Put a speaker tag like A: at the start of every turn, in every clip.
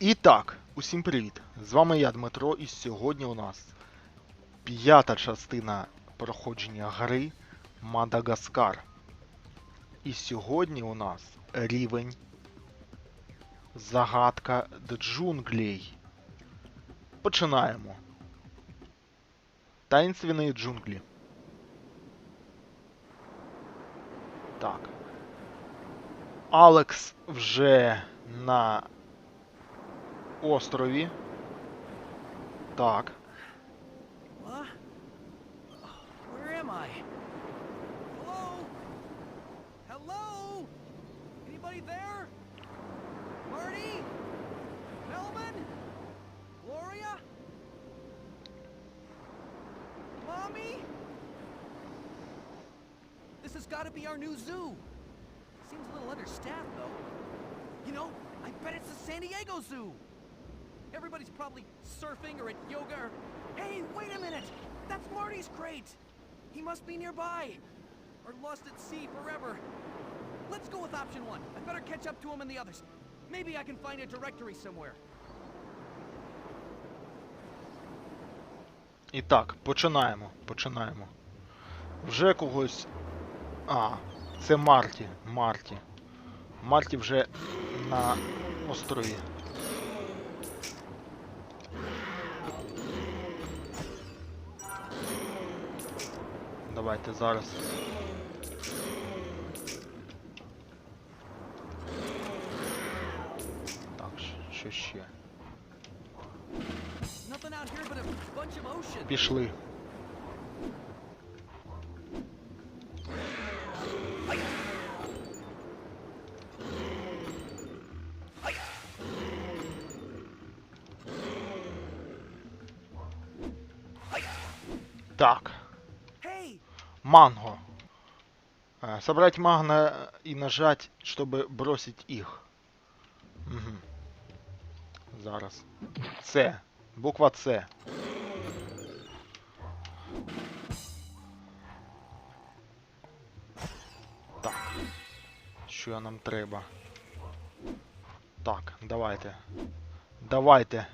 A: І так, усім привіт! З вами я, Дмитро, і сьогодні у нас п'ята частина проходження гри Мадагаскар. І сьогодні у нас рівень Загадка джунглей. Починаємо. Таїнственні джунглі. Так. Алекс вже на острові. Так.
B: Huh? Where am I? Hello? Hello? Anybody there? Marty? Melvin? Gloria? Mommy? This has got to be our new zoo. Seems a little understaffed, though. You know, I bet it's the San Diego Zoo. Everybody's probably surfing or at yoga or... Hey, wait a minute! That's Marty's crate! He must be nearby! Or lost at sea forever. Let's go with option one. I better catch up to him and the others. Maybe I can find a directory somewhere.
A: І так, починаємо. Починаємо. Вже когось. А, це Марті. Марті. Марті вже на острові. Давайте зараз. Так, що ще?
B: Nothing out
A: манго. Э, Собрать магна и нажать, чтобы бросить их. Угу. Зараз. С. Буква С. Так. Що нам треба? Так, давайте. Давайте.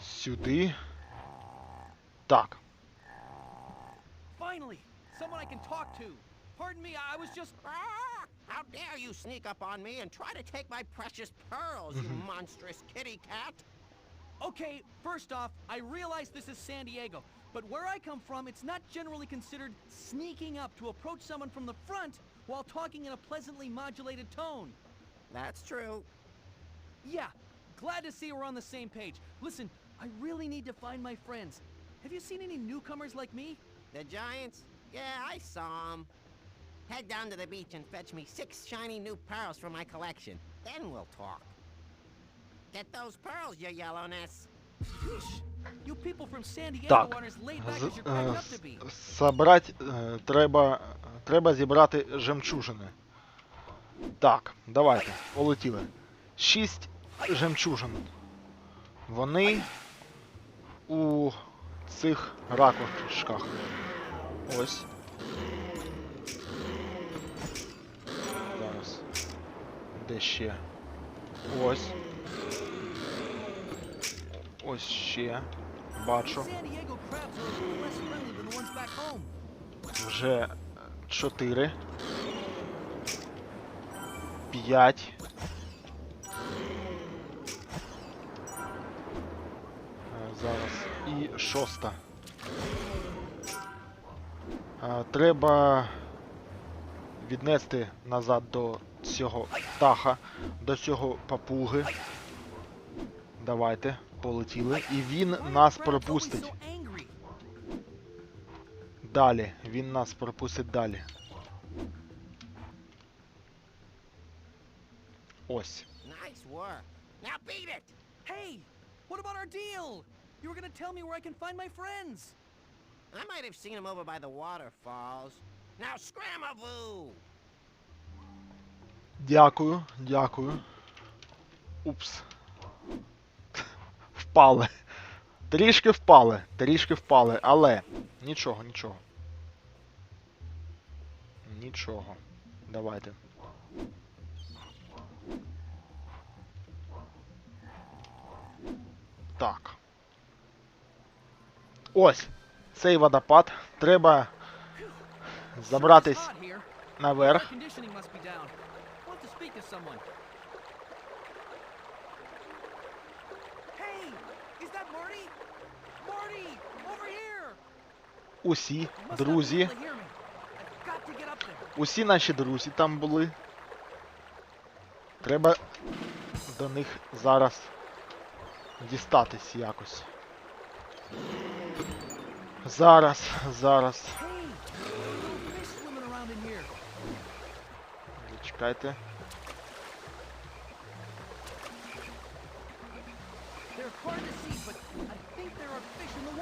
A: Сюди. Так.
B: Finally! Someone I can talk to! Pardon me, I was just...
C: Ah! How dare you sneak up on me and try to take my precious pearls, you monstrous kitty cat!
B: Okay, first off, I realize this is San Diego, but where I come from, it's not generally considered sneaking up to approach someone from the front while talking in a pleasantly modulated tone.
C: That's true.
B: Yeah, glad to see we're on the same page. Listen, I really need to find my friends. Have you seen any newcomers like me?
C: The giants? Yeah, I saw 'em. Head down to the beach and fetch me six shiny new pearls from my collection. Then we'll talk. Get those pearls, your yellowness.
B: You people from San Diego
A: Так.
B: aren't as laid back
A: З-
B: as you're
A: е,
B: cracked up to be.
A: Собрать е, треба. Треба зібрати жемчужини. Так, давайте, полетіли. Шість жемчужин. Вони у цих ракушках. Ось. Зараз. Де ще? Ось. Ось ще. Бачу.
B: San Diego crabs are a little less friendly than the ones back home.
A: Вже е, чотири. П'ять. Е, Зараз. І шоста. Треба віднести назад до цього птаха, до цього папуги. Давайте, полетіли. І він нас пропустить. Далі. Він нас пропустить далі. Ось.
C: Nice work. Now beat it!
B: Hey, what about our deal? You were gonna tell me where I can find my friends.
C: I might have seen him over by the waterfalls. Now scramavoo!
A: Дякую, дякую. Упс. Впали. Трішки впали, трішки впали, але нічого, нічого. Нічого. Давайте. Так. Ось. Цей водопад. Треба забратись наверх. Усі друзі. Усі наші друзі там були. Треба до них зараз дістатись якось. Зараз, зараз.
B: Чекайте.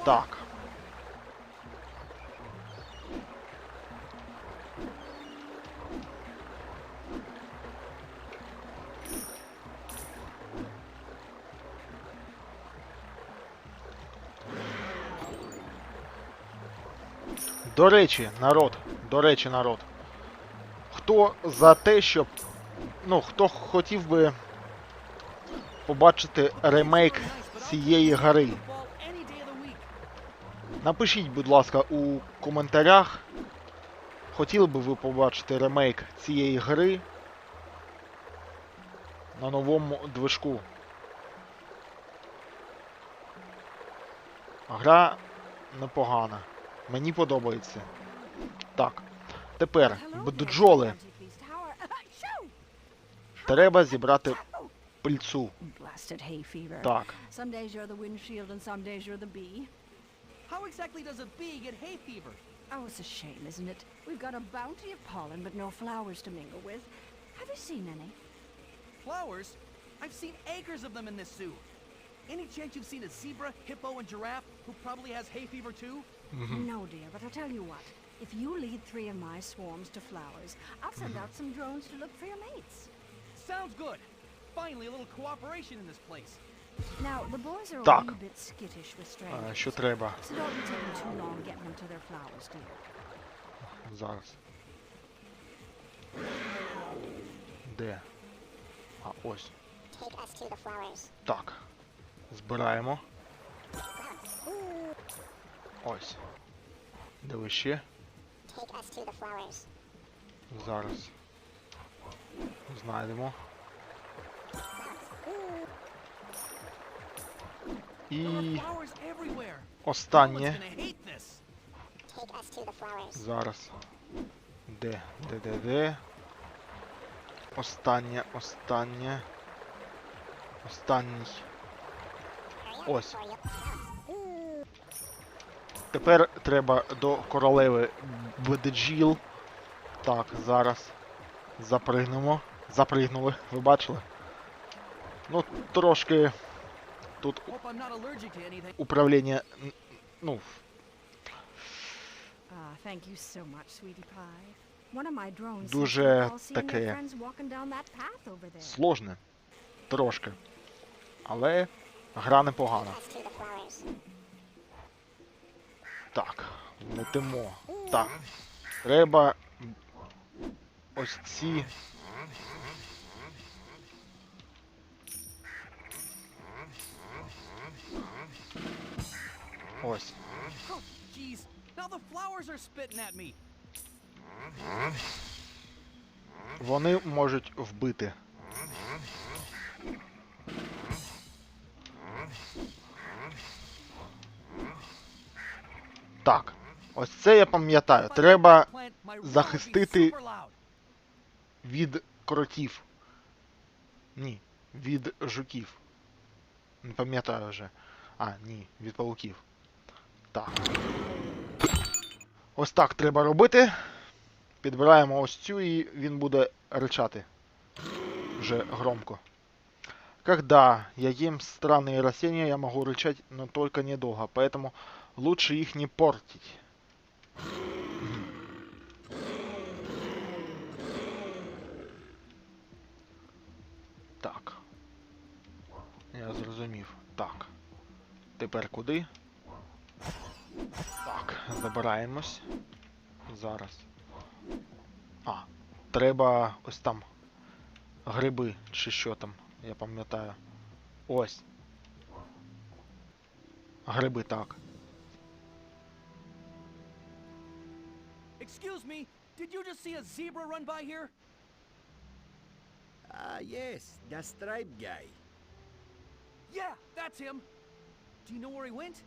B: little
A: До речі, народ, до речі, народ. Хто за те, щоб. Ну, хто хотів би побачити ремейк цієї гри? Напишіть, будь ласка, у коментарях. Хотіли би ви побачити ремейк цієї гри на новому движку. Гра непогана. Мені подобається. Так. Тепер бджоли. Треба зібрати пильцу. Так.
B: How exactly does a bee get hay fever?
D: Oh, it's a shame, isn't it? We've got a bounty of pollen, but no flowers to mingle with. Have you seen any?
B: Flowers? I've seen acres of them in this zoo. Any chance you've seen a zebra, hippo, and giraffe who probably has hay fever too?
D: No, dear, but I'll tell you what. If you lead three of my swarms to flowers, I'll send out some drones to look for your mates.
B: Sounds good. Finally, a little cooperation in this place.
D: Now, the boys are a
A: Так.
D: wee bit skittish with
A: Е,
D: strangers.
A: Що треба
D: So don't be taking too long getting them to their flowers, dear.
A: зараз? Де? А, ось.
E: Take us to the flowers.
A: Так. Збираємо. Ось. Де ще? Зараз. Знайдемо. І останнє. Зараз. Де? Де, де, де? Останнє, останнє. Останній. Ось. Тепер треба до королеви бджіл. Так, зараз. Запригнемо. Запригнули, ви бачили? Ну, трошки тут управління. Ну,
D: Ah,
A: Дуже таке сложне. Трошки. Але гра непогана. Так, летимо. Так. Треба ось ці. Ось.
B: Oh.
A: Вони можуть вбити. Так. Ось це я пам'ятаю.
B: If I
A: Треба
B: plant, my roar would be
A: захистити
B: super loud.
A: від кротів. Ні, від жуків. Не пам'ятаю вже. А, ні, від пауків. Так. Ось так треба робити. Підбираємо ось цю і він буде ричати. Вже громко. Когда я ем странные растения, я могу рычать, но только недолго, поэтому лучше их не портить. Так. Я зрозумів. Так. Тепер куди? Так, забираємось. Зараз. А, треба ось там. Гриби чи що там, я пам'ятаю. Ось. Гриби так.
B: Excuse me, did you just see a zebra run by here?
F: Ah, yes, the striped guy.
B: Yeah, that's him. Do you know where he went?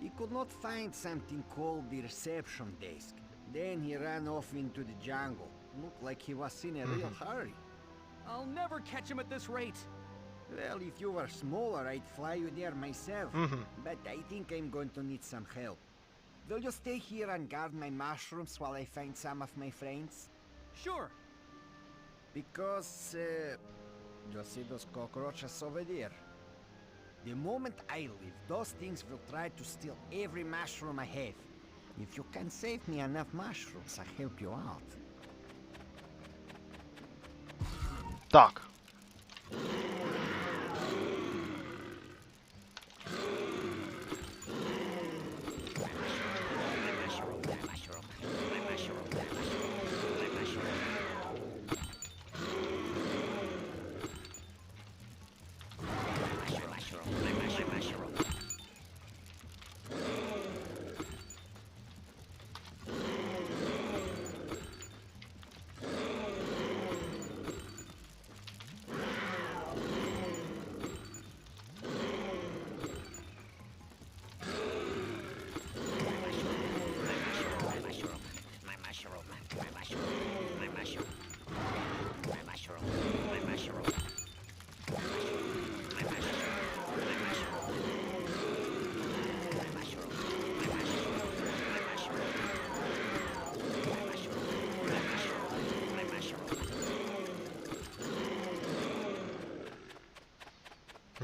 F: He could not find something called the reception desk. Then he ran off into the jungle. Looked like he was in a mm-hmm. real hurry.
B: I'll never catch him at this rate.
F: Well, if you were smaller, I'd fly you there myself.
A: Mm-hmm.
F: but I think I'm going to need some help. Will you stay here and guard my mushrooms while I find some of my friends?
B: Sure.
F: Because, uh, you see those cockroaches over there? The moment I leave, those things will try to steal every mushroom I have. If you can save me enough mushrooms, I'll help you out.
A: Так.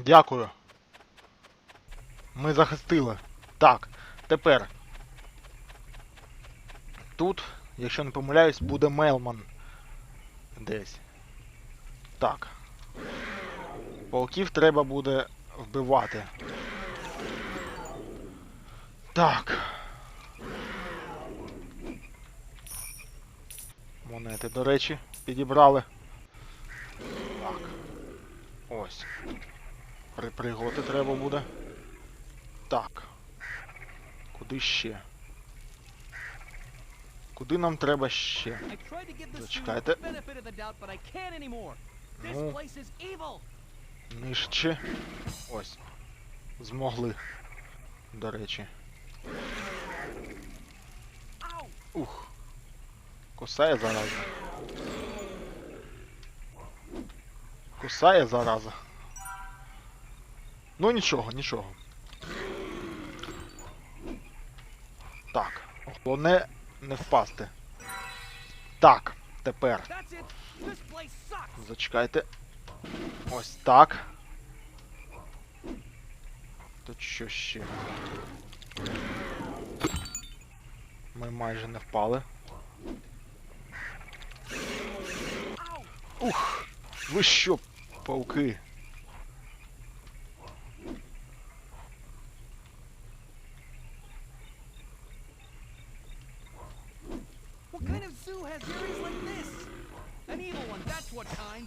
A: Дякую. Ми захистили. Так, тепер. Тут, якщо не помиляюсь, буде Мелман. Десь. Так. Пауків треба буде вбивати. Так. Монети, до речі, підібрали. Так. Ось. Приприготи треба буде. Так. Куди ще? Куди нам треба ще? Зачекайте. Ну. Нижче. Ось. Змогли. До речі. Ух. Кусає зараза. Кусає зараза. Ну нічого, нічого. Так. Головне не впасти. Так, тепер. Зачекайте. Ось так. Тут що ще? Ми майже не впали. Ух! Ви що, пауки?
B: What kind of zoo has areas like this? An evil one, that's what kind.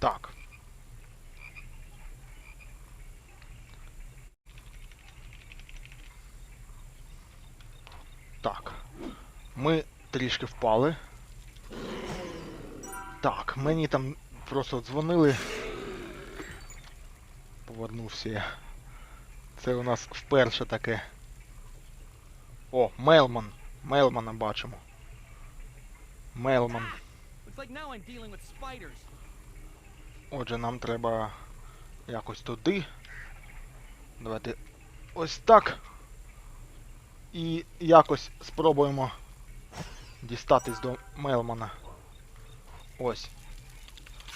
A: Так. Так. Ми трішки впали. Так, мені там просто дзвонили. Повернувся я. Це у нас вперше таке. О, Мелман. Мелмана бачимо. Мелман. Отже, нам треба якось туди. Давайте ось так. І якось спробуємо дістатись до Мелмана. Ось.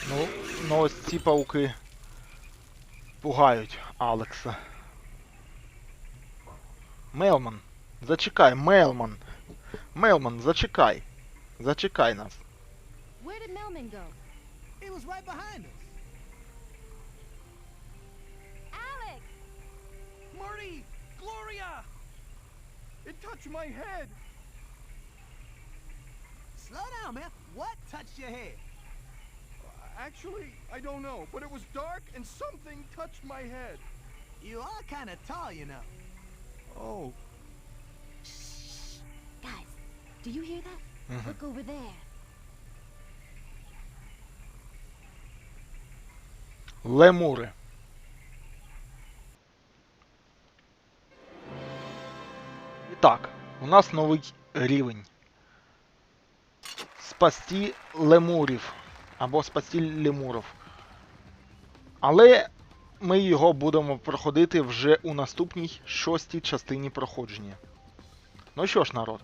A: Ну, ну ось ці пауки пугають Алекса. Мелман, зачекай, Мелман. Мелман, зачекай. Зачекай нас.
D: Where did Melman go?
B: He was right behind us.
D: Alex!
B: Marty, Gloria!
G: It touched my head.
B: Slow down, man. What touched your head?
G: Actually, I don't know, but it was dark and something touched my head.
B: You are kind of tall, you know.
G: Oh,
D: Guys, do you hear that? Look over there.
A: Лемури. І так, у нас новий рівень. Спасти лемурів. Або спасти лемурів. Але ми його будемо проходити вже у наступній шостій частині проходження. Ну що ж, народ.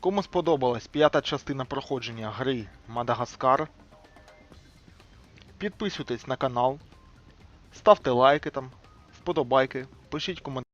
A: Кому сподобалась п'ята частина проходження гри Мадагаскар, Підписуйтесь на канал, ставте лайки там, вподобайки, пишіть коментарі.